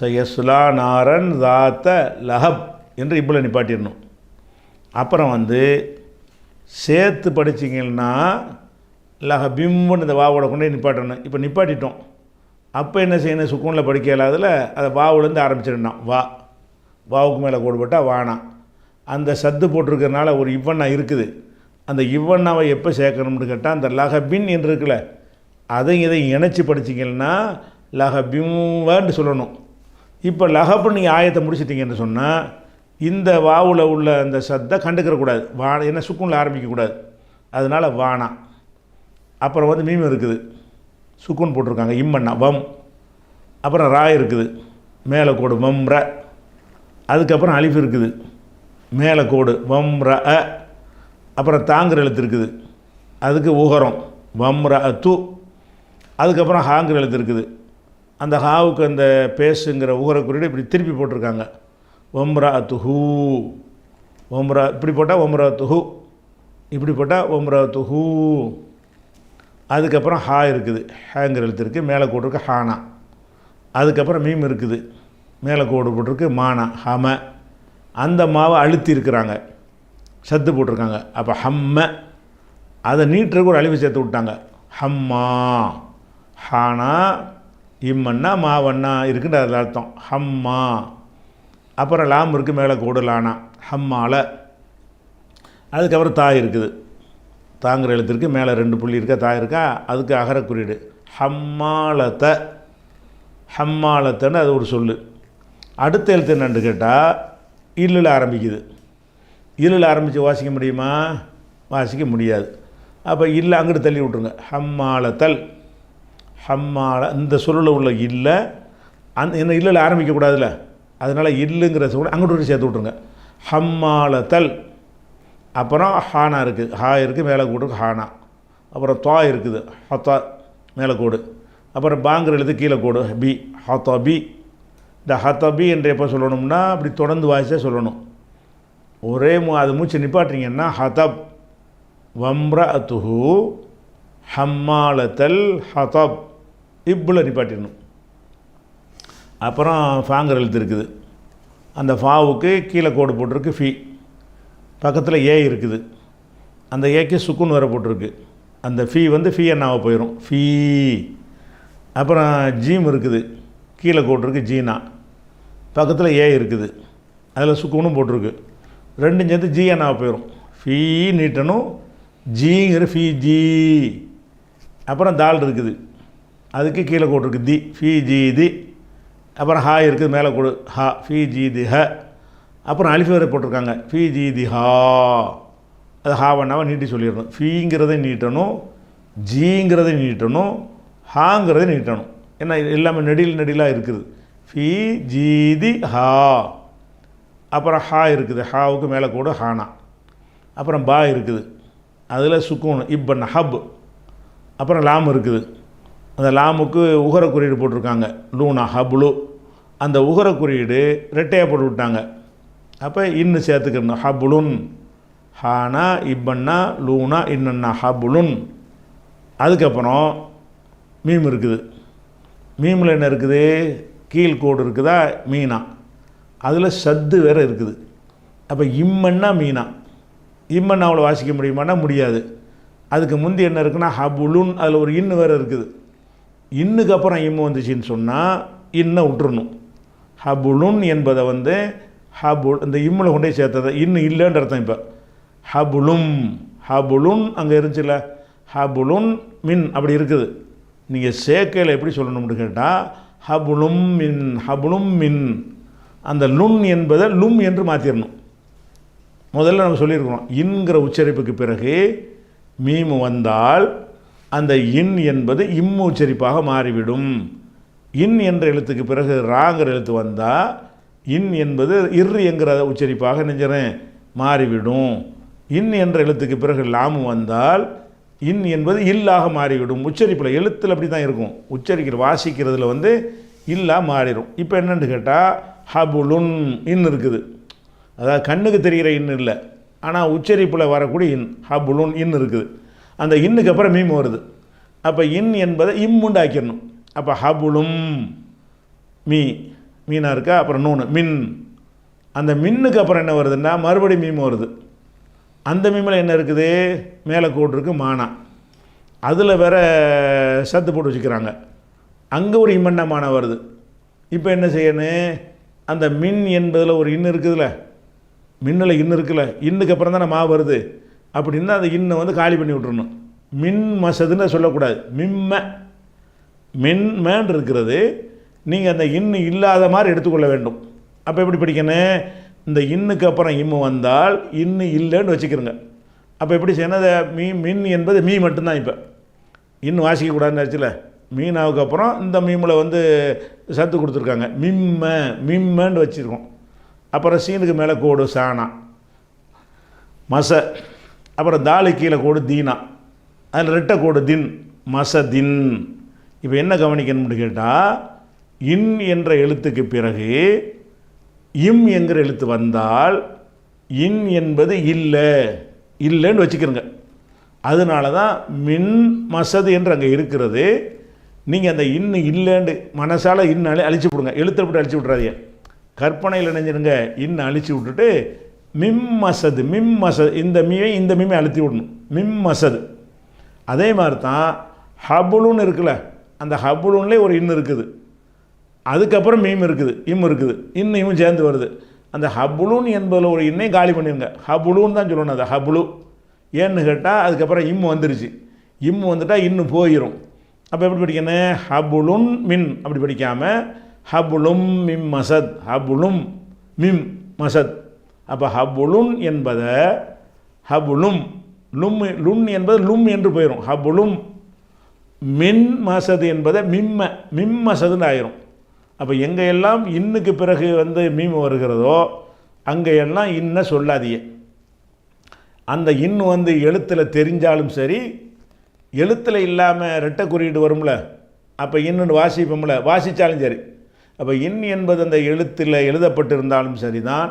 சயஸ்லா நாரன் தாத்த லஹப் என்று இப்பில் நிப்பாட்டிடணும். அப்புறம் வந்து சேர்த்து படிச்சிங்கன்னா லஹபிம்னு இந்த வாவோட கொண்டே நிப்பாட்டணும். இப்போ நிப்பாட்டிட்டோம். அப்போ என்ன செய்யணும்? சுக்கூனில் படிக்க இல்லாததில் அதை வாவுலேருந்து ஆரம்பிச்சிடணும். வா. வாவுக்கு மேலே கூடுபட்டால் வானா. அந்த சத்து போட்டிருக்கிறதுனால ஒரு இவ்வண்ணா இருக்குது. அந்த இவ்வண்ணாவை எப்போ சேர்க்கணும்னு கேட்டால் அந்த லஹபின் என்று இருக்குல்ல அதையும் இதையும் இணைச்சி படிச்சிங்கன்னா லஹபிம்வான்னு சொல்லணும். இப்போ லகப்பு நீங்கள் ஆயத்தை முடிச்சிட்டிங்கன்னு சொன்னால் இந்த வாவில் உள்ள அந்த சத்தை கண்டுக்கிறக்கூடாது வா என்ன சுக்குனில் ஆரம்பிக்கக்கூடாது அதனால் வானா. அப்புறம் வந்து மீம் இருக்குது. சுக்குன் போட்டிருக்காங்க. இம்மண்ணா வம். அப்புறம் ரா இருக்குது. மேலே கோடு வம் ர. அதுக்கப்புறம் அலிஃப் இருக்குது. மேலே கோடு வம் ர அப்புறம் தாங்கிற எழுத்து இருக்குது. அதுக்கு உகரம் வம் ர து. அதுக்கப்புறம் ஹாங்கிற எழுத்து இருக்குது. அந்த ஹாவுக்கு அந்த பேசுங்கிற உகர குறியீடு இப்படி திருப்பி போட்டிருக்காங்க. ஒம்ரா துஹூ ஒம்ரா இப்படி போட்டால் ஒம்ரா துஹு இப்படி போட்டால் ஒம்ரா துஹூ அதுக்கப்புறம் ஹா இருக்குது. ஹேங்கிற எழுத்து இருக்குது மேலே கோடு ஹானா. அதுக்கப்புறம் மீம் இருக்குது. மேலே கோடு போட்டிருக்கு மானா ஹம. அந்த மாவை அழுத்தி இருக்கிறாங்க. சத்து போட்டிருக்காங்க. அப்போ ஹம்ம. அதை நீட்டுறதுக்கு ஒரு அழிவு சேர்த்து விட்டாங்க. ஹம்மா. ஹானா. இம்மன்னா மாவண்ணா இருக்குன்ற அதில் அர்த்தம். ஹம்மா. அப்புறம் லாம் இருக்குது மேலே கூடலானா ஹம்மால. அதுக்கப்புறம் தாய் இருக்குது. தாங்கிற எழுத்திற்கு மேலே ரெண்டு புள்ளி இருக்கா தாய் இருக்கா? அதுக்கு அகர குறியீடு. ஹம்மாலத்த ஹம்மாலத்தைன்னு அது ஒரு சொல்லு. அடுத்த எழுத்து என்னன்னு கேட்டால் இல்லில் ஆரம்பிக்குது. இல்லில் ஆரம்பித்து வாசிக்க முடியுமா? வாசிக்க முடியாது. அப்போ இல்லை அங்கிட்டு தள்ளி விட்ருங்க ஹம்மாலத்தல். ஹம்மால இந்த சொல்லில் உள்ள இல்லை. அந் என்ன இல்லை ஆரம்பிக்கக்கூடாதுல்ல அதனால் இல்லைங்கிற சொல் அங்கிட்டு ஒரு சேர்த்து விட்ருங்க ஹம்மாலத்தல் அப்புறம் ஹானா இருக்குது ஹா இருக்குது மேலே கூடு ஹானா. அப்புறம் துவா இருக்குது. ஹத்தா மேலே கோடு. அப்புறம் பாங்கிற எழுத்து கீழே கோடு. பி ஹத்தா பி இந்த ஹத்தபி என்று எப்போ சொல்லணும்னா அப்படி தொடர்ந்து வாசித்தே சொல்லணும். ஒரே மூ அது மூச்சு நிப்பாட்டிங்கன்னா ஹதப். வம்ர அத்துஹு ஹம்மாலத்தல் ஹதப். இப்புல நிப்பாட்டிடணும். அப்புறம் ஃபாங்கர் எழுத்து இருக்குது. அந்த ஃபாவுக்கு கீழே கோடு போட்டிருக்கு ஃபி பக்கத்தில் ஏ இருக்குது. அந்த ஏக்கு சுக்குன் வர போட்டிருக்கு. அந்த ஃபீ வந்து ஃபீ என்னாவை போயிடும் ஃபீ அப்புறம் ஜீம் இருக்குது. கீழே கோட்டிருக்கு ஜீனா பக்கத்தில் ஏ இருக்குது. அதில் சுக்குனும் போட்டிருக்கு. ரெண்டும் சேர்த்து ஜி என்னாவை போயிடும் ஃபீ நீட்டணும். ஜீங்கிற ஃபீ ஜி அப்புறம் தால் இருக்குது. அதுக்கு கீழே கோடு தி ஃபீ ஜி தி. அப்புறம் ஹா இருக்குது மேலே கொடு ஹா ஃபி ஜி தி ஹ. அப்புறம் அலிஃபி வரை போட்டிருக்காங்க ஃபி ஜி தி ஹா. அது ஹாவண்ணாவை நீட்டி சொல்லிடணும். ஃபீங்கிறதை நீட்டணும் ஜீங்கிறத நீட்டணும் ஹாங்கிறத நீட்டணும். ஏன்னா எல்லாமே நெடில் நெடிலாக இருக்குது. ஃபி ஜி தி ஹா. அப்புறம் ஹா இருக்குது. ஹாவுக்கு மேலே கூட ஹானா. அப்புறம் பா இருக்குது. அதில் சுக்கூன் இப்பன் ஹப். அப்புறம் லாம் இருக்குது. அந்த லாமுக்கு உகர குறியீடு போட்டிருக்காங்க. லூனா ஹப்ளு அந்த உகர குறியீடு ரெட்டையாக போட்டு விட்டாங்க. அப்போ இன்னு சேர்த்துக்கணும் ஹபுலுன். ஹானா இப்பன்னா லூனா இன்னன்னா ஹபுலுன். அதுக்கப்புறம் மீம் இருக்குது. மீமில் என்ன இருக்குது? கீழ்கோடு இருக்குதா? மீனா. அதில் சத்து வேறு இருக்குது. அப்போ இம்மன்னா மீனா. இம்மன்னா அவ்வளோ வாசிக்க முடியுமானா முடியாது. அதுக்கு முந்தி என்ன இருக்குன்னா ஹபுலுன் அதில் ஒரு இன்னு வேறு இருக்குது. இன்னுக்கு அப்புறம் இம்மு வந்துச்சின்னு சொன்னால் இன்னை விட்டுறணும். ஹபுலுன் என்பதை வந்து ஹபுல் இந்த இம்மில் கொண்டே சேர்த்ததை இன்னும் இல்லைன்ற அர்த்தம் இப்போ. ஹபுலும் ஹபுலுன் அங்கே இருந்துச்சுல ஹபுலுன் மின் அப்படி இருக்குது. நீங்கள் சேர்க்கையில் எப்படி சொல்லணும்னு கேட்டால் ஹபுலும் மின் ஹபுலும் மின். அந்த லுன் என்பதை லும் என்று மாற்றிடணும் முதல்ல நம்ம சொல்லியிருக்கிறோம் இன்கிற உச்சரிப்புக்கு பிறகு மீம் வந்தால் அந்த இன் என்பது இம்மு உச்சரிப்பாக மாறிவிடும். இன் என்ற எழுத்துக்கு பிறகு ராங்கிற எழுத்து வந்தால் இன் என்பது இர் என்கிற உச்சரிப்பாக நெஞ்சறேன் மாறிவிடும். இன் என்ற எழுத்துக்கு பிறகு லாமு வந்தால் இன் என்பது இல்லாக மாறிவிடும். உச்சரிப்பில் எழுத்தில் அப்படி தான் இருக்கும். உச்சரிக்கிற வாசிக்கிறதுல வந்து இல்லா மாறிடும் இப்போ என்னென்னு கேட்டால் ஹபுலுன் இன் இருக்குது. அதாவது கண்ணுக்கு தெரிகிற இன் இல்லை. ஆனால் உச்சரிப்பில் வரக்கூடிய இன் ஹபுலுன் இன் இருக்குது. அந்த இன்னுக்கு அப்புறம் மீம் வருது. அப்போ இன் என்பதை இம் உண்டாக்கிடணும். அப்போ ஹபுலும் மீ மீனாக இருக்கா? அப்புறம் நூனு மின். அந்த மின்னுக்கு அப்புறம் என்ன வருதுன்னா மறுபடியும் மீம் வருது. அந்த மீமில் என்ன இருக்குது? மேலே கூட்டுருக்கு மானா. அதில் வேற சத்து போட்டு வச்சுக்கிறாங்க. அங்கே ஒரு இம்மண்ண மானா வருது. இப்போ என்ன செய்யணும்? அந்த மின் என்பதில் ஒரு இன்னு இருக்குதுல்ல மின்னில் இன்னு இருக்குல்ல. இன்னுக்கு அப்புறம் தானே மா வருது. அப்படின்னா அந்த இன்னை வந்து காலி பண்ணி விட்டுறணும். மின் மசதுன்னு சொல்லக்கூடாது. மிம்ம. மின்மேன் இருக்கிறது நீங்கள் அந்த இன்னு இல்லாத மாதிரி எடுத்துக்கொள்ள வேண்டும். அப்போ எப்படி படிக்கணும்? இந்த இன்னுக்கு அப்புறம் இம்மு வந்தால் இன்னு இல்லைன்னு வச்சுக்கிறோங்க. அப்போ எப்படி செய்யணும்? அதை மீ மின் என்பது மீ மட்டும்தான் இப்போ. இன்னும் வாசிக்கக்கூடாதுன்னு ஆச்சுல மீனாவுக்கு அப்புறம் இந்த மீமில் வந்து சத்து கொடுத்துருக்காங்க. மிம்ம மிம்மன்னு வச்சுருக்கோம். அப்புறம் சீனுக்கு மேலே கோடு சாணா. மச. அப்புறம் தாலு கீழே கோடு தீனா. அதில் ரெட்டை கோடு தின் மசதின். இப்போ என்ன கவனிக்கணும்னு கேட்டால் இன் என்ற எழுத்துக்கு பிறகு இம் என்கிற எழுத்து வந்தால் இன் என்பது இல்லை இல்லைன்னு வச்சுக்கிறோங்க. அதனால தான் மின் மசது என்று அங்கே இருக்கிறது. நீங்கள் அந்த இன்னு இல்லைன்னு மனசால் இன்னு அழி அழிச்சு விடுங்க. எழுத்தை விட்டு அழிச்சு விட்றாதீங்க கற்பனையில் நினைஞ்சிருங்க. இன்னு அழிச்சு விட்டுட்டு மிம் மசது மிம் மசது இந்த மீவை இந்த மீமை அழுத்தி விடணும். மிம் மசது அதே மாதிரி தான் ஹபுலுன்னு இருக்குல்ல அந்த ஹபுலுன்லேயே ஒரு இன்னு இருக்குது. அதுக்கப்புறம் மீம் இருக்குது இம் இருக்குது இன்னும் சேர்ந்து வருது. அந்த ஹபுலுன் என்பதில் ஒரு இன்னையும் காலி பண்ணிடுங்க ஹபுலுன்னு தான் சொல்லணும் அது ஹபுலு. ஏன்னு கேட்டால் அதுக்கப்புறம் இம் வந்துருச்சு. இம் வந்துட்டால் இன்னும் போயிடும் அப்போ எப்படி படிக்கணும்? ஹபுலுன் மின் அப்படி படிக்காமல் ஹபுலும் மிம் மசத் ஹபுலும் மிம் மசத் அப்போ ஹபுலுன் என்பதை ஹபுலும் லும் லுன் என்பது லும் என்று போயிடும் ஹபுலும் மின் மசது என்பதை மிம்ம மிம்மசதுன்னு ஆயிரும். அப்போ எங்கே எல்லாம் இன்னுக்கு பிறகு வந்து மீம் வருகிறதோ அங்கே எல்லாம் இன்ன சொல்லாதீங்க. அந்த இன்னு வந்து எழுத்தில் தெரிஞ்சாலும் சரி எழுத்தில் இல்லாமல் ரெட்டை குறியீடு வரும்ல அப்போ இன்னுன்னு வாசிப்போம்ல வாசித்தாலும் சரி. அப்போ இன் என்பது அந்த எழுத்தில் எழுதப்பட்டிருந்தாலும் சரிதான்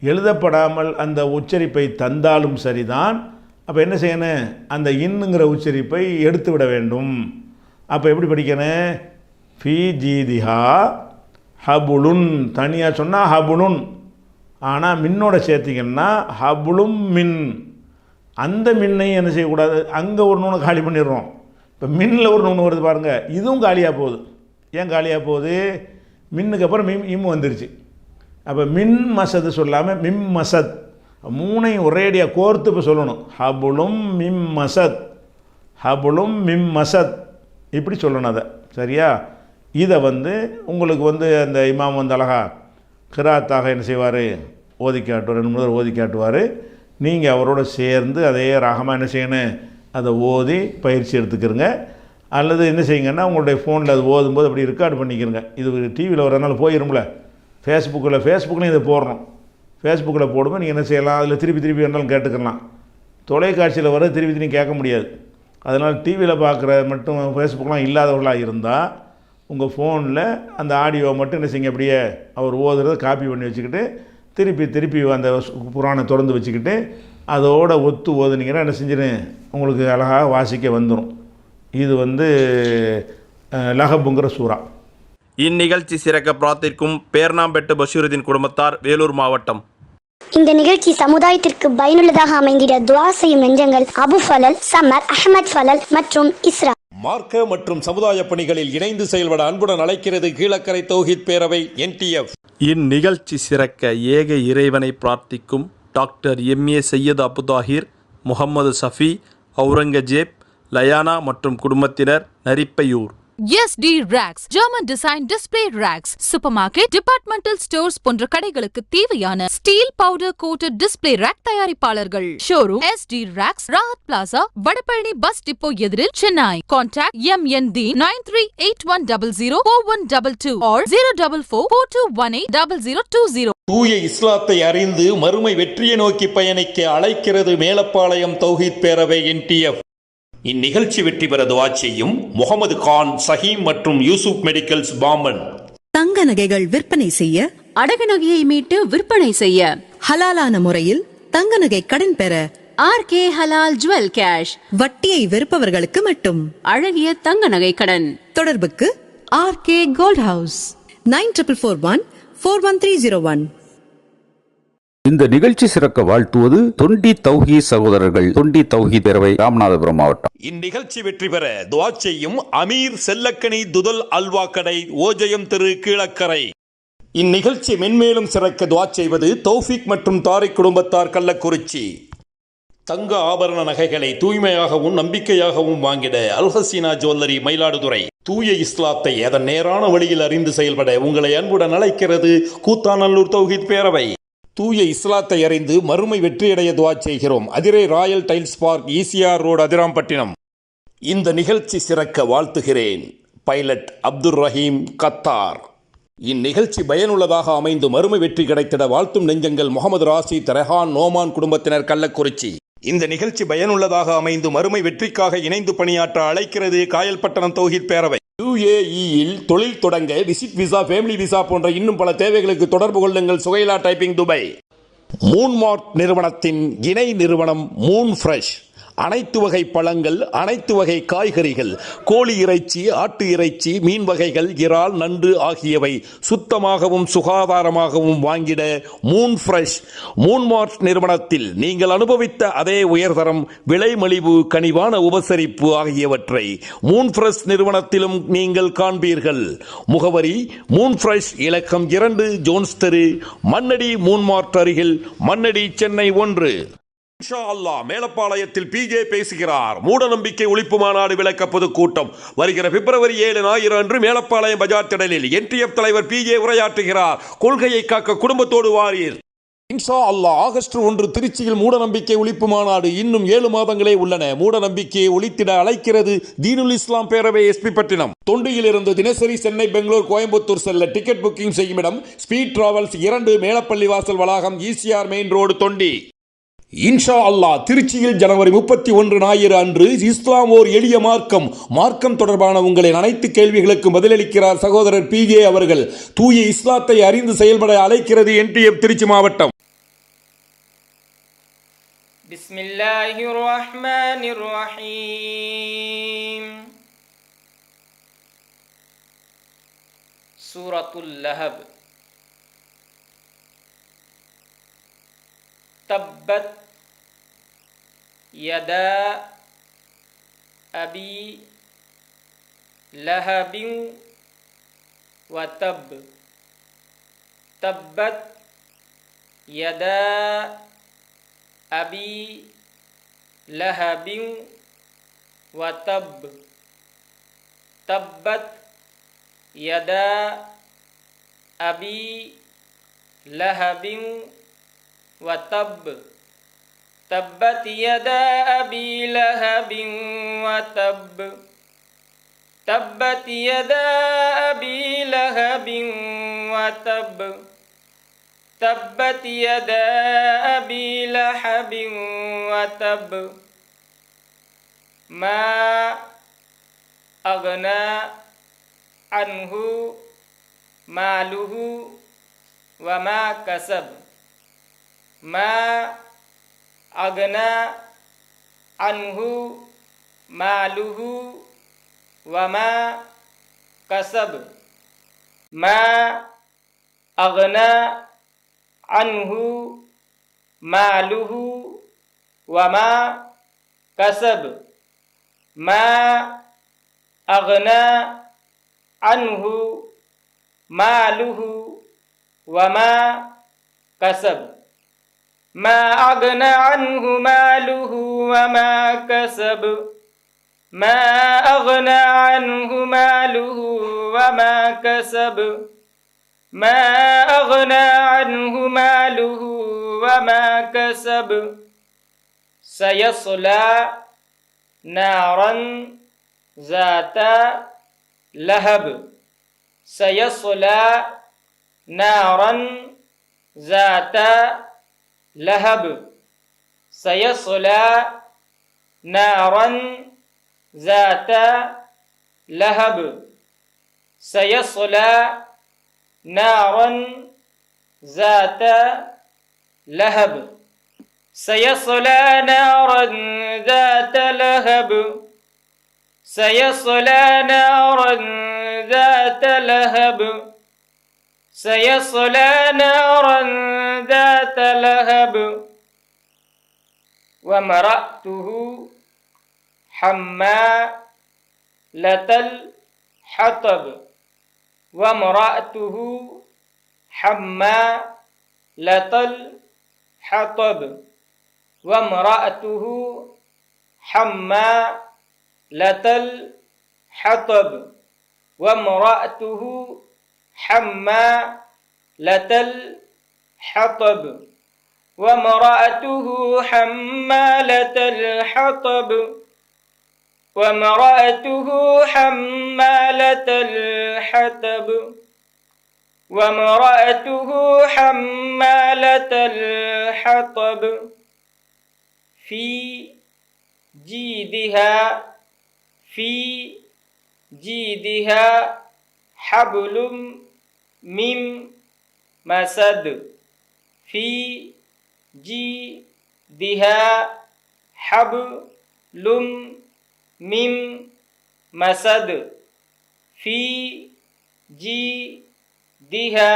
எழுதப்படாமல் அந்த உச்சரிப்பை தந்தாலும் சரிதான். அப்போ என்ன செய்யணும்? அந்த இன்னுங்கிற உச்சரிப்பை எடுத்து விட வேண்டும். அப்போ எப்படி படிக்கணும்? ஃபி ஜீதிஹா ஹபுலுன். தனியாக சொன்னால் ஹபுலுன். ஆனால் மின்னோட சேர்த்திங்கன்னா ஹபுலும் மின். அந்த மின்னையும் என்ன செய்யக்கூடாது? அங்கே ஒரு நூனை காலி பண்ணிடுறோம். இப்போ மின்னில் ஒரு நூனு வருது பாருங்கள் இதுவும் காலியாக போகுது. ஏன் காலியாக போகுது? மின்னுக்கு அப்புறம் மிம் இம் வந்துருச்சு. அப்போ மின் மசது சொல்லாமல் மிம் மசத். மூணையும் ஒரேடியாக கோர்த்து இப்போ சொல்லணும். ஹபுலும் மிம் மசத். ஹபுலும் மிம் மசத். இப்படி சொல்லணும் அதை. சரியா? இதை வந்து உங்களுக்கு வந்து அந்த இமாம் வந்து அழகா கிராத்தாக என்ன செய்வார்? ஓதி காட்டுவார். ரெண்டு முதல் ஓதி காட்டுவார். நீங்கள் அவரோட சேர்ந்து அதே ராகமாக என்ன செய்யணும்? அதை ஓதி பயிற்சி எடுத்துக்கிறங்க. அல்லது என்ன செய்யுங்கன்னா உங்களுடைய ஃபோனில் அது ஓதும்போது அப்படி ரெக்கார்டு பண்ணிக்கிறங்க. இது டிவியில் வரதுனால போயிரும்ல. ஃபேஸ்புக்கில் ஃபேஸ்புக்லேயும் இதை போடணும். ஃபேஸ்புக்கில் போடும்போது நீங்கள் என்ன செய்யலாம்? அதில் திருப்பி திருப்பி வேணாலும் கேட்டுக்கலாம். தொலைக்காட்சியில் வர திருப்பி திருப்பி கேட்க முடியாது. அதனால் டிவியில் பார்க்குற மட்டும் ஃபேஸ்புக்கெலாம் இல்லாதவர்களாக இருந்தால் உங்கள் ஃபோனில் அந்த ஆடியோ மட்டும் என்ன செய்யுங்க? அப்படியே அவர் ஓதுறதை காப்பி பண்ணி வச்சுக்கிட்டு திருப்பி திருப்பி அந்த புராணம் திறந்து வச்சுக்கிட்டு அதோட ஒத்து ஓதுனீங்கன்னா என்ன செஞ்சுன்னு உங்களுக்கு அழகாக வாசிக்க வந்துடும் இது வந்து அஹ், லஹபுங்கிற சூறா. இந்நிகழ்ச்சி சிறக்க பிரார்த்திக்கும் பேர்ணாம்பெட்டு பஷீருதீன் குடும்பத்தார் வேலூர் மாவட்டம். இந்த நிகழ்ச்சி சமுதாயத்திற்கு பயனுள்ளதாக அமைந்திட துவா செய்யும் நெஞ்சங்கள் அபு ஃபலல் சமர் அஹமத் ஃபலல் மற்றும் இஸ்ரா. மார்க்க மற்றும் சமுதாய பணிகளில் இணைந்து செயல்பட அன்புடன் அழைக்கிறது கீழக்கரை தௌஹித் பேரவை என்டிஎஃப் இந்நிகழ்ச்சி சிறக்க ஏக இறைவனை பிரார்த்திக்கும் டாக்டர் எம்ஏ சையது அபுதாஹிர் முகமது சஃபி அவுரங்கஜேப் லயானா மற்றும் குடும்பத்தினர் Narippaiyur. ST racks German design display racks super market departmental stores போன்ற கடைகளுக்கு தேவையான steel powder coated display rack தயாரிப்பாளர்கள். Showroom ST racks Rahat plaza Vadapalani bus depot எதிரில் Chennai contact M N the nine three eight one double zero four one double two or zero double four four two one eight double zero two zero தூய இஸ்லாத்தை அறிந்து மறுமை வெற்றியை நோக்கி பயணிக்க அழைக்கிறது மேலப்பாளையம் தௌஹித் பேரவை என்டிஎஃப் இந்நிகழ்ச்சி வெற்றி பெற துவா செய்யும் முகமது கான் சஹீம் மற்றும் யூசுப் மெடிக்கல்ஸ் பாம்பன். தங்க நகைகள் விற்பனை செய்ய அடகு நகையை மீட்டு விற்பனை செய்ய. ஹலாலான முறையில் தங்க நகை கடன் பெற R K halal jewel cash. வட்டியை வெறுப்பவர்களுக்கு மட்டும். அழகிய தங்க நகை கடன். தொடர்புக்கு R K gold house. Nine triple four one four one three zero one. இந்த நிகழ்ச்சி சிறக்க வாழ்த்துவது தொண்டி தௌஹி சகோதரர்கள் தொண்டி தௌஹி பேரவை ராமநாதபுரம் மாவட்டம். இந்நிகழ்ச்சி வெற்றி பெற துவா செய்யும் அமீர் செல்லக்கனி துதல் அல்வா கடை ஓஜயம் திரு கீழக்கரை. இந்நிகழ்ச்சி மென்மேலும் சிறக்க துவா செய்வது தௌஃபிக் மற்றும் தாரை குடும்பத்தார் கள்ளக்குறிச்சி. தங்க ஆபரண நகைகளை தூய்மையாகவும் நம்பிக்கையாகவும் வாங்கிட அல்ஹசீனா ஜுவல்லரி மயிலாடுதுறை. தூய இஸ்லாத்தை அதன் நேரான வழியில் அறிந்து செயல்பட உங்களை அன்புடன் அழைக்கிறது கூத்தாநல்லூர் தௌஹித் பேரவை. தூய இஸ்லாத்தை அறிந்து மறுமை வெற்றியடைய துவா செய்கிறோம். Adirai royal tiles park ECR road Adirampattinam. இந்த நிகழ்ச்சி சிறக்க வாழ்த்துகிறேன். Pilot Abdul Rahim Qatar. இந்நிகழ்ச்சி பயனுள்ளதாக அமைந்து மறுமை வெற்றி கிடைத்திட வாழ்த்தும் நெஞ்சங்கள் முகமது ராசி தரஹான் நோமான் குடும்பத்தினர் கள்ளக்குறிச்சி. இந்த நிகழ்ச்சி பயனுள்ளதாக அமைந்து மறுமை வெற்றிக்காக இணைந்து பணியாற்ற அழைக்கிறது காயல்பட்டணம் தௌஹித் பேரவை. யுஏஇயில் தொழில் தொடங்க விசிட் விசா ஃபேமிலி விசா போன்ற இன்னும் பல தேவைகளுக்கு தொடர்பு கொள்ளுங்கள். சுகைலா டைப்பிங் துபாய். மூன்மார்ட் நிறுவனத்தின் இணை நிறுவனம் மூன் ஃப்ரெஷ் அனைத்து வகை பழங்கள் அனைத்து வகை காய்கறிகள் கோழி இறைச்சி ஆட்டு இறைச்சி மீன் வகைகள் இறால் நண்டு ஆகியவை சுத்தமாகவும் சுகாதாரமாகவும் வாங்கிட மூன் ஃப்ரெஷ் மூன்மார்ட் நிறுவனத்தில் நீங்கள் அனுபவித்த அதே உயர்தரம் விலை மலிவு கனிவான உபசரிப்பு ஆகியவற்றை மூன் ஃப்ரெஷ் நிறுவனத்திலும் நீங்கள் காண்பீர்கள். முகவரி மூன் ஃப்ரெஷ் இலக்கம் இரண்டு ஜோன்ஸ் தெரு மண்ணடி மூன்மார்ட் அருகில் மண்ணடி சென்னை ஒன்று. இன்ஷா அல்லாஹ் மேலப்பாளையத்தில் பிஜே பேசுகிறார். மூடநம்பிக்கை ஒழிப்பு மாநாடு விளக்க பொதுக்கூட்டம். வருகிற பிப்ரவரி ஏழு ஞாயிறு அன்று மேலப்பாளையம் பஜார் திடலில் என்டிஎஃப் தலைவர் பிஜே உரையாற்றுகிறார். கொள்கையை காக்க குடும்பத்தோடு வாரீர். இன்ஷா அல்லாஹ் ஆகஸ்ட் ஒன்று திருச்சியில் மூடநம்பிக்கை ஒழிப்பு மாநாடு இன்னும் ஏழு மாதங்களே உள்ளன. மூடநம்பிக்கையை ஒழித்திட அழைக்கிறது தீனுல் இஸ்லாம் பேரவை எஸ்பி பட்டினம். தொண்டியிலிருந்து தினசரி சென்னை பெங்களூர் கோயம்புத்தூர் செல்ல டிக்கெட் புக்கிங் செய்யும் இடம். ஸ்பீட் டிராவல்ஸ் இரண்டு மேலப்பள்ளி வாசல் வளாகம் ஈசிஆர் மெயின் ரோடு தொண்டி. இன்ஷா அல்லாஹ் திருச்சியில் ஜனவரி முப்பத்தி ஒன்று ஞாயிறு அன்று இஸ்லாம் ஓர் எளிய மார்க்கம். மார்க்கம் தொடர்பான உங்களின் அனைத்து கேள்விகளுக்கும் பதிலளிக்கிறார் சகோதரர் பி கே அவர்கள். தூய இஸ்லாத்தை அறிந்து செயல்பட அழைக்கிறது என்டிஎஃப் திருச்சி மாவட்டம். சூரத்துல் தப்பத் yada abi lahabin wa tab. Tabbat yada abi lahabin wa tab. Tabbat yada abi lahabin wa tab. تبت يدا أبي لهب وتب. تبت يدا أبي لهب وتب. تبت يدا أبي لهب وتب. ما أغنى عنه ماله وما كسب. ما أغنى عنه ماله وما كسب. ما أغنى عنه ماله وما كسب. ما أغنى عنه ماله وما كسب. ما أغنى عنه ماله وما كسب. ما أغنى عنه ماله وما كسب. ما أغنى عنه ماله وما كسب. سيصلى نارا ذات لهب. سيصلى نارا ذات لهب سيصلى نارا ذات لهب سيصلى نارا ذات لهب سيصلى نارا ذات لهب سيصلى نارا ذات لهب سيصلى نارا ذات لهب وامرأته حمالة الحطب وامرأته حمالة الحطب وامرأته حمالة الحطب وامرأته حمالة الحطب وامرأته حمالة الحطب وامرأته حمالة الحطب وامرأته حمالة الحطب في جيدها في جيدها hablum mim masad fi ji diha hablum mim masad fi ji diha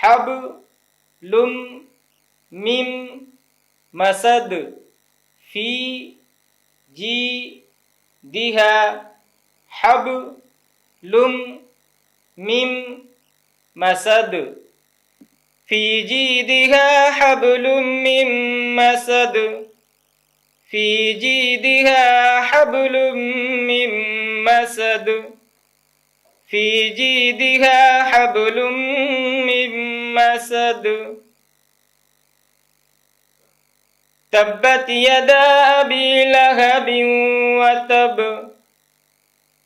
hablum mim masad fi ji diha hablum من مسد في جيدها حبل من مسد في جيدها حبل من مسد في جيدها حبل من مسد تبت يدا أبي لهب وتب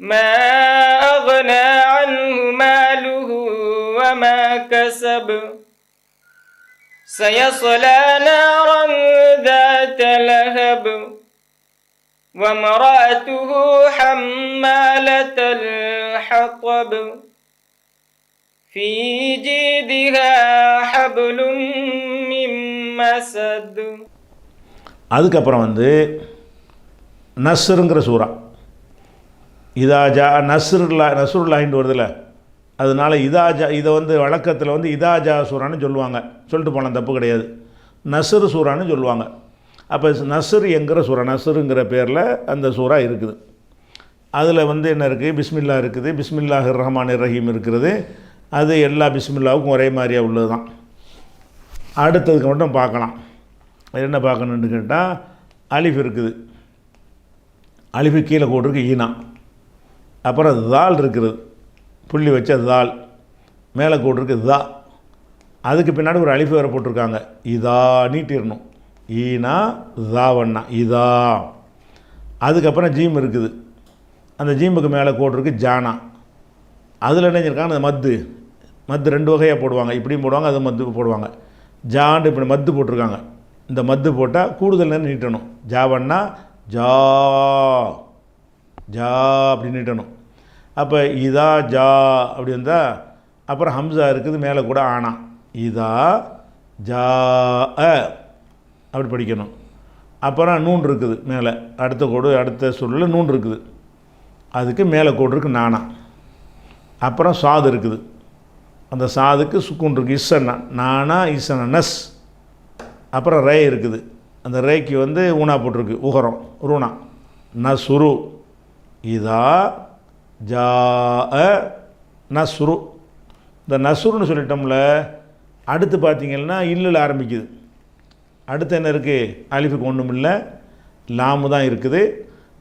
ما أغنى عنه ماله وما كسب سيصلى نارا ذات لهب وامرأته حمالة الحطب في جيدها حبل من مسد அதுக்கப்புறம் வந்து நஸ்ருங்கிற சூறா இதா ஜா நஸ்ருல்லா நஸ்ருல்லாஹின்னு வருதுல்ல அதனால இதாஜா இதை வந்து வழக்கத்தில் வந்து இதாஜா சூரான்னு சூறான்னு சொல்லுவாங்க. சொல்லிட்டு போன தப்பு கிடையாது. நஸ்ரு சூறான்னு சொல்லுவாங்க. அப்போ நஸ்ரு என்கிற சூறா நஸ்ருங்கிற பேரில் அந்த சூறா இருக்குது. அதில் வந்து என்ன இருக்குது? பிஸ்மில்லா இருக்குது. பிஸ்மில்லாஹ் ரஹ்மான் ரஹீம் இருக்கிறது அது எல்லா பிஸ்மில்லாவுக்கும் ஒரே மாதிரியாக உள்ளது தான் அடுத்ததுக்கு மட்டும் பார்க்கலாம். அது என்ன பார்க்கணுன்னு கேட்டால் அலிஃப் இருக்குது. அலிஃபு கீழே போட்டிருக்கு ஈனா. அப்புறம் தால் இருக்கிறது புள்ளி வச்ச தால். மேலே போட்டிருக்கு தா. அதுக்கு பின்னாடி ஒரு அழிப்பு வேறு போட்டிருக்காங்க. இதா நீட்டிடணும் ஈனா தாவண்ணா. இதா. அதுக்கப்புறம் ஜீம் இருக்குது. அந்த ஜீமுக்கு மேலே போட்டிருக்கு ஜானா. அதில் என்ன அந்த மத்து. மத்து ரெண்டு வகையாக போடுவாங்க. இப்படியும் போடுவாங்க அது மத்து போடுவாங்க. ஜாண்டு இப்படி மத்து போட்டிருக்காங்க. இந்த மத்து போட்டால் கூடுதல் நேரம் நீட்டணும். ஜாவன்னா ஜா. ஜா அப்படின்னுட்டணும். நீட்டணும் அப்போ இதா ஜா அப்படி இருந்தால் அப்புறம் ஹம்சா இருக்குது மேலே கூட ஆனா. இதா ஜா அப்படி படிக்கணும். அப்புறம் நூன் இருக்குது மேலே. அடுத்த கோடு அடுத்த சொல்லில் நூன் இருக்குது. அதுக்கு மேலே கோடு இருக்குது நானா. அப்புறம் சாது இருக்குது. அந்த சாதுக்கு சுக்குன் இருக்குது இசன்னா நானா இசனா நஸ். அப்புறம் ரே இருக்குது. அந்த ரேக்கு வந்து ஊனா போட்டிருக்கு உகரம் ரூனா. நசுரு. இதா ஜா நசுரு இந்த நசுருன்னு சொல்லிட்டோம்ல அடுத்து பார்த்தீங்கன்னா இல்லில் ஆரம்பிக்குது. அடுத்து என்ன இருக்குது அலிஃபுக்கு ஒன்றும் இல்லை லாமு தான் இருக்குது.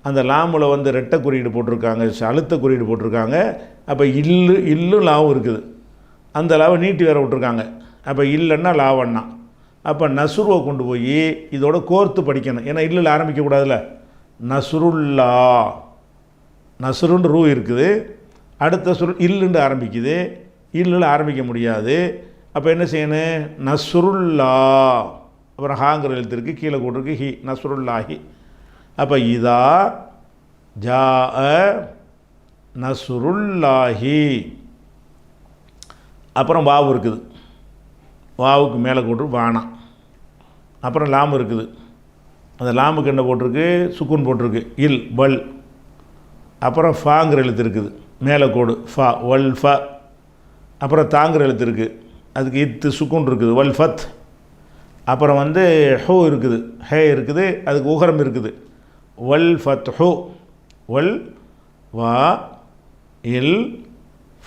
அந்த லாமில் வந்து ரெட்டை குறியீடு போட்டிருக்காங்க அழுத்த குறியீடு போட்டிருக்காங்க. அப்போ இல்லு இல்லும் லாவும் இருக்குது. அந்த லாவை நீட்டி வேற விட்ருக்காங்க அப்போ இல்லைன்னா லாவண்ணா. அப்போ நசுருவை கொண்டு போய் இதோட கோர்த்து படிக்கணும். ஏன்னா இல்லில் ஆரம்பிக்கக்கூடாதுல்ல நசுருல்லா நசுருன்னு ரூ இருக்குது. அடுத்த சுரு இல்லுண்டு ஆரம்பிக்குது. இல்லில் ஆரம்பிக்க முடியாது. அப்போ என்ன செய்யணும் நஸ்ருல்லா அப்புறம் ஹாங்கிற எழுத்திருக்கு கீழே கூட்டிருக்கு ஹி நஸ்ருல்லாஹி அப்போ இதா ஜா நசுருல்லாஹி. அப்புறம் வாவு இருக்குது. வாவுக்கு மேலே கூட்டு வானா. அப்புறம் லாம்பு இருக்குது. அந்த லாம்புக்கு என்ன போட்டிருக்கு? சுக்குன் போட்டிருக்கு. இல் பல் அப்புறம் ஃபாங்கிற எழுத்து இருக்குது. மேலே கோடு. ஃபா வல் ஃப. அப்புறம் தாங்கிற எழுத்து இருக்குது அதுக்கு இத்து சுக்குன் இருக்குது. வல் ஃபத். அப்புறம் வந்து ஹூ இருக்குது. ஹே இருக்குது. அதுக்கு உகரம் இருக்குது. வல் ஃபத் ஹூ. வல் வா இல்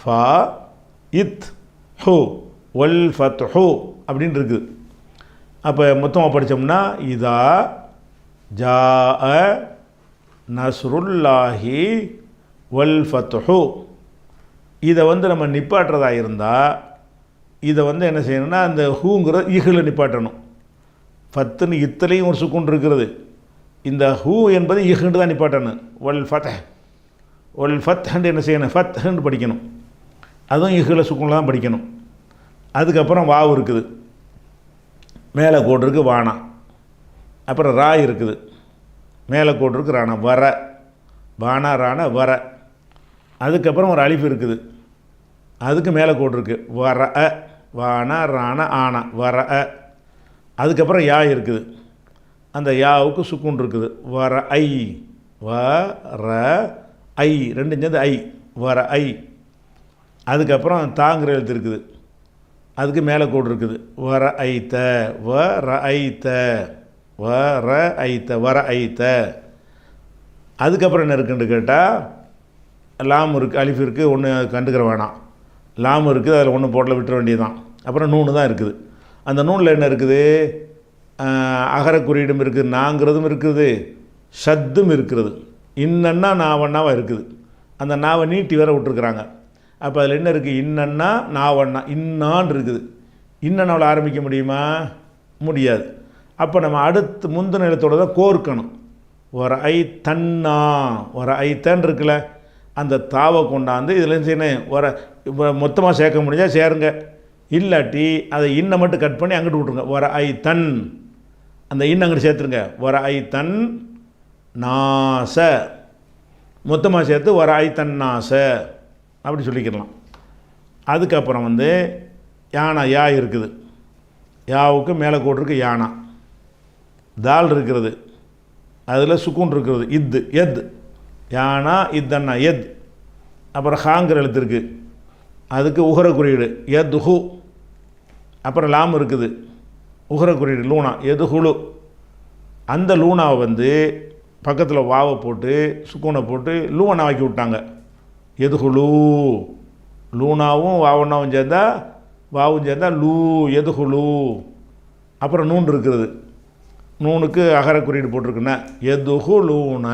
ஃபா இத் ஹூ. வல் ஃபத் ஹூ அப்படின்னு இருக்குது. அப்போ மொத்தமாக படித்தோம்னா இதா ஜா நஸ்ருல்லாஹி வல் ஃபத்ஹு. இதை வந்து நம்ம நிப்பாட்டுறதா இருந்தால் இதை வந்து என்ன செய்யணும்னா அந்த ஹூங்கிற ஈகில் நிப்பாட்டணும். ஃபத்துன்னு இத்தலையும் ஒரு சுக்குன் இருக்கிறது. இந்த ஹூ என்பது இஹுண்டு தான் நிப்பாட்டணும். வல் ஃபத் ஒல் ஃபத்ஹண்டு என்ன செய்யணும்? ஃபத்ஹண்டு படிக்கணும். அதுவும் இஹில் சுக்குனில் தான் படிக்கணும். அதுக்கப்புறம் வாவு இருக்குது. மேலே கோடு இருக்குது வானா. அப்புறம் ரா இருக்குது. மேலே கோடு இருக்குது ராணா வர. வானா ராணா வர. அதுக்கப்புறம் ஒரு அழிப்பு இருக்குது. அதுக்கு மேலே கோடு இருக்குது வர அ. வானா ராணா ஆனா வர அ. அதுக்கப்புறம் யா இருக்குது. அந்த யாவுக்கு சுக்குன் இருக்குது. வர ஐ. வ ர ஐ. ரெண்டு சேர்ந்து ஐ. வர ஐ. அதுக்கப்புறம் தாங்கிற எழுத்து இருக்குது. அதுக்கு மேலே கோடு இருக்குது வர த. வ ர ஐ த. வர ஐத்த வர ஐத்த அதுக்கப்புறம் என்ன இருக்குன்னு கேட்டால் லாம் இருக்குது அலிஃப் இருக்குது ஒன்று கண்டுக்கிற வேணாம். லாம் இருக்குது அதில் ஒன்று போட்டில் விட்டுற வேண்டியதுதான். அப்புறம் நூனு தான் இருக்குது. அந்த நூனில் என்ன இருக்குது? அகர குறியீடும் இருக்குது நாங்கிறதும் இருக்குது சத்தும் இருக்கிறது இன்னன்னா நாவண்ணாவாக இருக்குது. அந்த நாவை நீட்டி வேற விட்டுருக்குறாங்க. அப்போ அதில் என்ன இருக்குது இன்னன்னா நாவண்ணா இன்னான் இருக்குது. இன்னன்னாவில் ஆரம்பிக்க முடியுமா? முடியாது. அப்போ நம்ம அடுத்து முந்தின எழுத்தோட தான் கோர்க்கணும். ஒரு ஐ தன்னா ஒரு ஐ தன் இருக்குல்ல அந்த தாவை கொண்டாந்து இதில் செய்யணும்? ஒரு மொத்தமாக சேர்க்க முடிஞ்சால் சேருங்க. இல்லாட்டி அதை இன்னை மட்டும் கட் பண்ணி அங்கிட்டு விட்ருங்க ஒரு ஐ தன். அந்த இன்ன அங்கிட்டு சேர்த்துருங்க. ஒரு ஐ தன் நாச. மொத்தமாக சேர்த்து ஒரு ஐ தன் நாச. அப்படி சொல்லிக்கலாம் அதுக்கப்புறம் வந்து யானை யா இருக்குது. யாவுக்கு மேலே கோட்டிருக்கு யானா. தால் இருக்கிறது. அதில் சுக்குன் இருக்கிறது. இத்து எத். யானா இத்தன்னா எத். அப்புறம் ஹாங்கிற எழுத்து இருக்குது அதுக்கு உகர குறியீடு. எத் ஹு அப்புறம் லாம் இருக்குது. உகர குறியீடு லூனா. எது ஹுலு அந்த லூனாவை வந்து பக்கத்தில் வாவை போட்டு சுக்கூனை போட்டு லூவனை ஆக்கி விட்டாங்க. எது ஹுலு லூனாவும் வாவனாவும் சேர்ந்தால் வாவும் சேர்ந்தால் லூ எது ஹுலு அப்புறம் நூன் இருக்கிறது. நூனுக்கு அகர குறியீடு போட்டிருக்குன்னா எதுகு லூன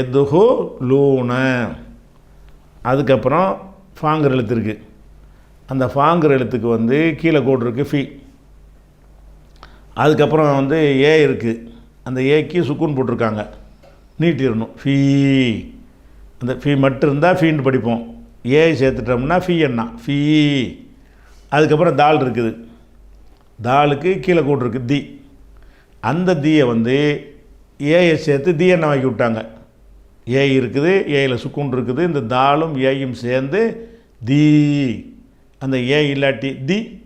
எதுஹு லூன அதுக்கப்புறம் ஃபாங்கர் எழுத்து இருக்குது அந்த ஃபாங்கர் எழுத்துக்கு வந்து கீழே கோடு இருக்குது ஃபி. அதுக்கப்புறம் வந்து ஏ இருக்குது அந்த ஏக்கு சுக்குன் போட்டிருக்காங்க. நீட்டிடணும். ஃபீ. அந்த ஃபீ மட்டும் இருந்தால் ஃபீன்னு படிப்போம். ஏ சேர்த்துட்டோம்னா ஃபீ என்ன? ஃபீ. அதுக்கப்புறம் தால் இருக்குது. தாலுக்கு கீழே கோடு இருக்குது தி. அந்த தீயை வந்து ஏயை சேர்த்து தி என்ன வாங்கி விட்டாங்க. ஏ இருக்குது ஏயில் சுக்குன் இருக்குது இந்த தாலும் ஏயும் சேர்ந்து தீ. அந்த ஏ இல்லாட்டி தி.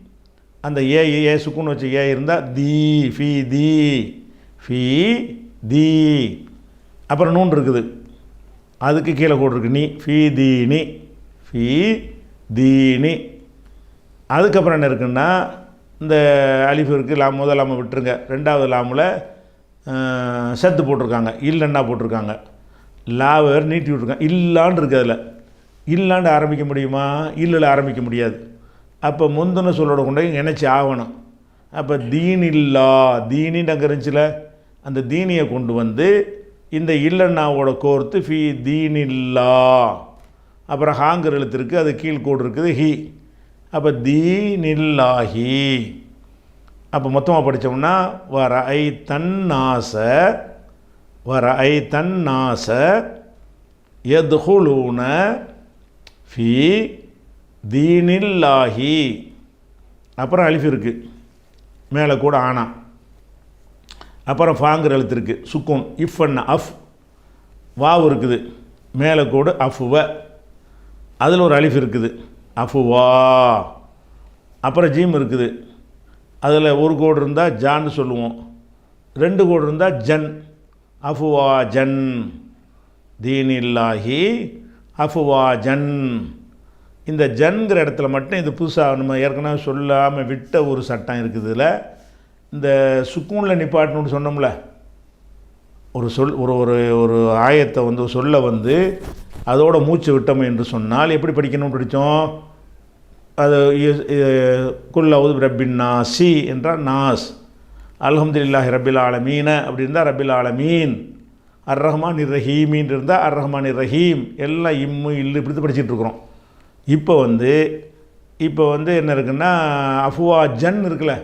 அந்த ஏ ஏ சுக்குன் வச்சு ஏ இருந்தால் தி ஃபி தி. ஃபி தி. அப்புறம் நூன் இருக்குது. அதுக்கு கீழே கூட இருக்கு நீ. ஃபி தீனி ஃபி தீனி அதுக்கப்புறம் என்ன இருக்குன்னா இந்த அலிஃப் இருக்குது லாம் முதல் லாமை விட்டுருங்க. ரெண்டாவது லாமில் சத்து போட்டிருக்காங்க. இல்லைன்னா போட்டிருக்காங்க. லாவர் வேறு நீட்டி விட்ருக்காங்க இல்லான்னு இருக்குது அதில். இல்லாண்டு ஆரம்பிக்க முடியுமா? இல்லில் ஆரம்பிக்க முடியாது. அப்போ முந்தின சொல்லோட கொண்டு போய் இணைச்சி ஆகணும். அப்போ தீன் இல்லா தீனின்னு அங்கே இருந்துச்சுல அந்த தீனியை கொண்டு வந்து இந்த இல்லண்ணாவோட கோர்த்து ஃபி தீனில்லா. அப்புறம் ஹாங்கர் எழுத்து இருக்குது அது கீழ்கோடு இருக்குது ஹி. அப்போ தீனில்லாஹி. அப்போ மொத்தமாக படித்தோம்னா வர ஐ தன்னாச வர ஐ தன்னாச எதுகுலூன ஃபி தீனில்லாஹி. அப்புறம் அலிஃப் இருக்குது மேலே கூட ஆனா. அப்புறம் ஃபாங்கிற எழுத்து இருக்குது சுக்கூன். இஃப் அண்ண அஃப். வாவ் இருக்குது. மேலே கூட அஃப்வ. அதில் ஒரு அலிஃப் இருக்குது. அஃபுவா. அப்புறம் ஜீம் இருக்குது. அதில் ஒரு கோடு இருந்தால் ஜான்னு சொல்லுவோம். ரெண்டு கோடு இருந்தால் ஜன். அஃபுவா ஜன். தீனில்லாஹி அஃபுவா ஜன். இந்த ஜன்கிற இடத்துல மட்டும் இது புதுசாக நம்ம ஏற்கனவே சொல்லாமல் விட்ட ஒரு சட்டம் இருக்குது இதில். இந்த சுக்கூனில் நிப்பாட்டணும்னு சொன்னோம்ல. ஒரு சொல் ஒரு ஒரு ஒரு ஆயத்தை வந்து சொல்ல வந்து அதோட மூச்சு விட்டோம் என்று சொன்னால் எப்படி படிக்கணும்னு படித்தோம்? அது குல்லவுது ரப்பின் நாசி என்றால் நாஸ். அல்ஹம்துலில்லாஹி ரபில் ஆலமீன. அப்படி இருந்தால் ரபில் ஆலமீன். அர் ரஹ்மான் இர் ரஹீமின் இருந்தால் அர் ரஹ்மான் இர் ரஹீம். எல்லாம் இம்மு இல்லு இப்படி படிச்சுட்டு இருக்கிறோம். இப்போ வந்து இப்போ வந்து என்ன இருக்குன்னா அஃபுவா ஜன் இருக்குல்ல.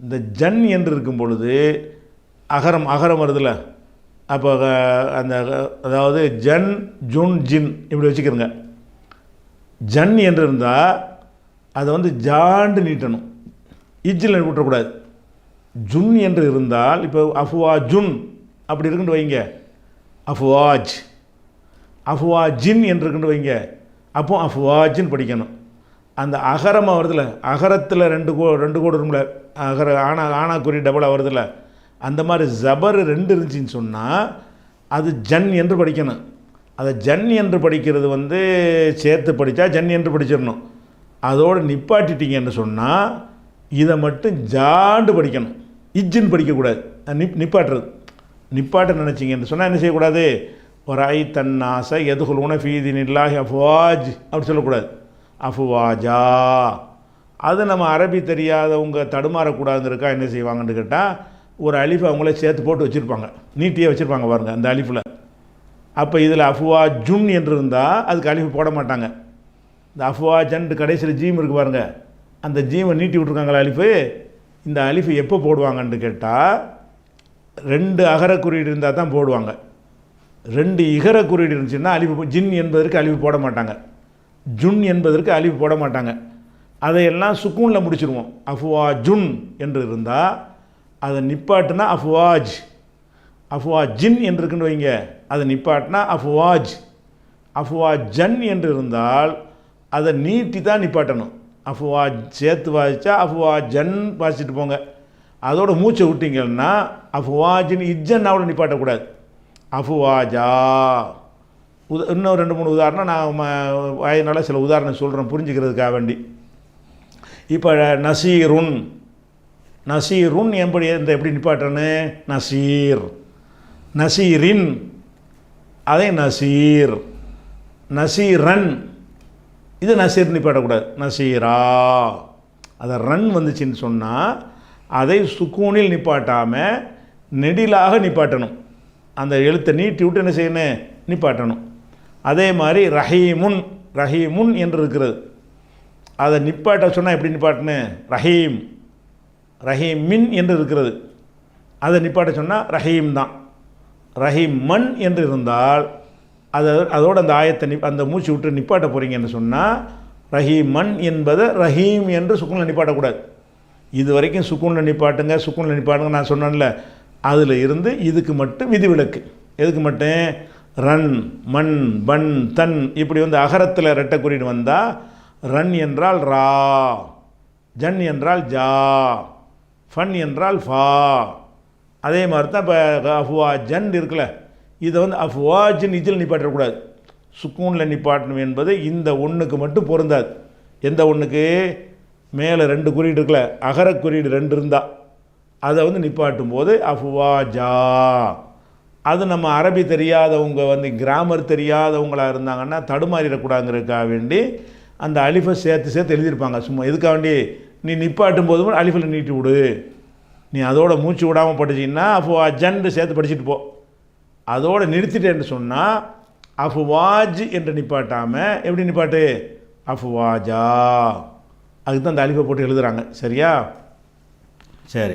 இந்த ஜன் என்று இருக்கும் பொழுது அகரம் அகரம் வருதுல்ல. அப்போ அந்த அதாவது ஜன் ஜுன் ஜின் இப்படி வச்சுக்கிறோங்க. ஜன் என்று இருந்தால் அதை வந்து ஜாண்டு நீட்டணும். இஜ்ஜில் விட்டுறக்கூடாது ஜுன் என்று இருந்தால் இப்போ அஃப்வா ஜுன் அப்படி இருக்குன்னு வைங்க. அஃப்வாஜ் அஃப்வா ஜின் என்று இருக்குன்னு வைங்க. அப்போ அஃப்வாஜின்னு படிக்கணும். அந்த அகரமாக வருதில்ல அகரத்தில் ரெண்டு கோ ரெண்டு கோடு இருக்கும்ல அகர ஆனா ஆனா குறி டபுளாக வருதுல்ல அந்த மாதிரி ஜபர் ரெண்டு இருந்துச்சின்னு சொன்னால் அது ஜன் என்று படிக்கணும். அதை ஜன் என்று படிக்கிறது வந்து சேர்த்து படித்தா ஜன் என்று படிச்சிடணும். அதோடு நிப்பாட்டிட்டீங்கன்னு சொன்னால் இதை மட்டும் ஜாண்டு படிக்கணும். இஜ்ஜின்னு படிக்கக்கூடாது. நிப் நிப்பாட்டுறது. நிப்பாட்ட நினச்சிங்கன்னு சொன்னால் என்ன செய்யக்கூடாது? ஒரு ஐ தன்னாச எதுகுல் உணஃபீதி நில்லாஹி அஃப்வாஜ் அப்படி சொல்லக்கூடாது. அஃப்வாஜா அது நம்ம அரபி தெரியாதவங்க தடுமாறக்கூடாதுன்னு இருக்கா என்ன செய்வாங்கன்னு கேட்டால் ஒரு அலிஃப் அவங்களே சேர்த்து போட்டு வச்சுருப்பாங்க. நீட்டியே வச்சுருப்பாங்க பாருங்கள் அந்த அலிஃபில். அப்போ இதில் அஃப்வா ஜுன் என்று இருந்தால் அதுக்கு அலிஃபு போட மாட்டாங்க. இந்த அஃப்வா ஜன்ட்டு கடைசியில் ஜீம் இருக்கு பாருங்கள் அந்த ஜீமை நீட்டி விட்ருக்காங்களா அலிஃபு. இந்த அலிஃபு எப்போ போடுவாங்கன்னு கேட்டால் ரெண்டு அகர குறியீடு இருந்தால் தான் போடுவாங்க. ரெண்டு இகர குறியீடு இருந்துச்சுன்னா அழிவு போ- ஜின் என்பதற்கு அழிவு போட மாட்டாங்க. ஜுன் என்பதற்கு அழிவு போட மாட்டாங்க. அதையெல்லாம் சுக்கூனில் முடிச்சிருவோம். அஃப்வா ஜுன் என்று இருந்தால் அதை நிப்பாட்டுனா அஃப்வாஜ். அஃப்வா ஜின் என்று இருக்குன்னு வைங்க. அதை நிப்பாட்டினா அஃப்வாஜ். அஃப்வா ஜன் என்று இருந்தால் அதை நீட்டி தான் நிப்பாட்டணும். அஃப்வா சேர்த்து வாசித்தா அஃப்வா ஜன் வாசிட்டு போங்க. அதோட மூச்சை விட்டீங்கன்னா அஃப்வாஜின் அவளை நிப்பாட்டக்கூடாது. அஃப்வாஜா உத இன்னும் ரெண்டு மூணு உதாரணம் நான் ம- சில உதாரணம் சொல்கிறேன் புரிஞ்சுக்கிறதுக்காக வேண்டி. இப்போ நசீருன். நசீருன் எப்படி இந்த எப்படி நிப்பாட்டனு நசீர். நசீரின். அதே நசீர். நசீரன். இதை நசீர் நிப்பாட்டக்கூடாது நசீரா. அதை ரன் வந்துச்சுன்னு சொன்னால் அதை சுக்கூனில் நிப்பாட்டாமல் நெடிலாக நிப்பாட்டணும். அந்த எழுத்தை நீட்டி விட்டு என்ன செய்யணும்? நிப்பாட்டணும். அதே மாதிரி ரஹீமுன் ரஹீமுன் என்று இருக்கிறது. அதை நிப்பாட்ட சொன்னால் எப்படி நிப்பாட்டணும்? ரஹீம். ரஹீம் மின் என்று இருக்கிறது. அதை நிப்பாட்ட சொன்னால் ரஹீம் தான். ரஹீம் மண் என்று இருந்தால் அதை அதோட அந்த ஆயத்தை நி அந்த மூச்சு விட்டு நிப்பாட்ட போகிறீங்கன்னு சொன்னால் ரஹீம் என்பதை ரஹீம் என்று சுக்குனில் நிப்பாட்டக்கூடாது. இது வரைக்கும் சுக்குனில் நிப்பாட்டுங்க சுக்குனில் நிப்பாட்டுங்க நான் சொன்னேன்ல. அதில் இருந்து இதுக்கு மட்டும் விதிவிலக்கு. எதுக்கு மட்டும்? ரன் மண் பன் தன் இப்படி வந்து அகரத்தில் ரெட்டை குறியீடு வந்தால் ரன் என்றால் ரா ஜன் என்றால் ஜா ஃபன் என்றால் ஃபா. அதே மாதிரி தான் இப்போ அஃப்வா ஜன் இருக்குல்ல. இதை வந்து அஃப்வாஜின் இதில் நிப்பாட்டக்கூடாது. சுக்கூனில் நிப்பாட்டணும் என்பது இந்த ஒன்றுக்கு மட்டும் பொருந்தாது. எந்த ஒன்றுக்கு மேலே ரெண்டு குறியீடு இருக்குல்ல அகர குறியீடு ரெண்டு இருந்தால் அதை வந்து நிப்பாட்டும் போது அஃப்வாஜா. அது நம்ம அரபி தெரியாதவங்க வந்து கிராமர் தெரியாதவங்களாக இருந்தாங்கன்னா தடுமாறிடக்கூடாதுங்கிறதுக்காக வேண்டி அந்த அலிஃபை சேர்த்து சேர்த்து எழுதியிருப்பாங்க. சும்மா எதுக்காக வேண்டி நீ நிப்பாட்டும் போதும் அலிஃபில் நீட்டி விடு நீ அதோட மூச்சு விடாமல் படிச்சிங்கன்னா அப்போ அஜண்டு சேர்த்து படிச்சுட்டு போ. அதோடு நிறுத்திட்டேன்னு சொன்னால் அஃப்வாஜ் என்று நிப்பாட்டாமல் எப்படி நிப்பாட்டு? அஃப்வாஜா. அதுக்கு தான் அந்த அழிப்பை போட்டு எழுதுகிறாங்க சரியா? சரி.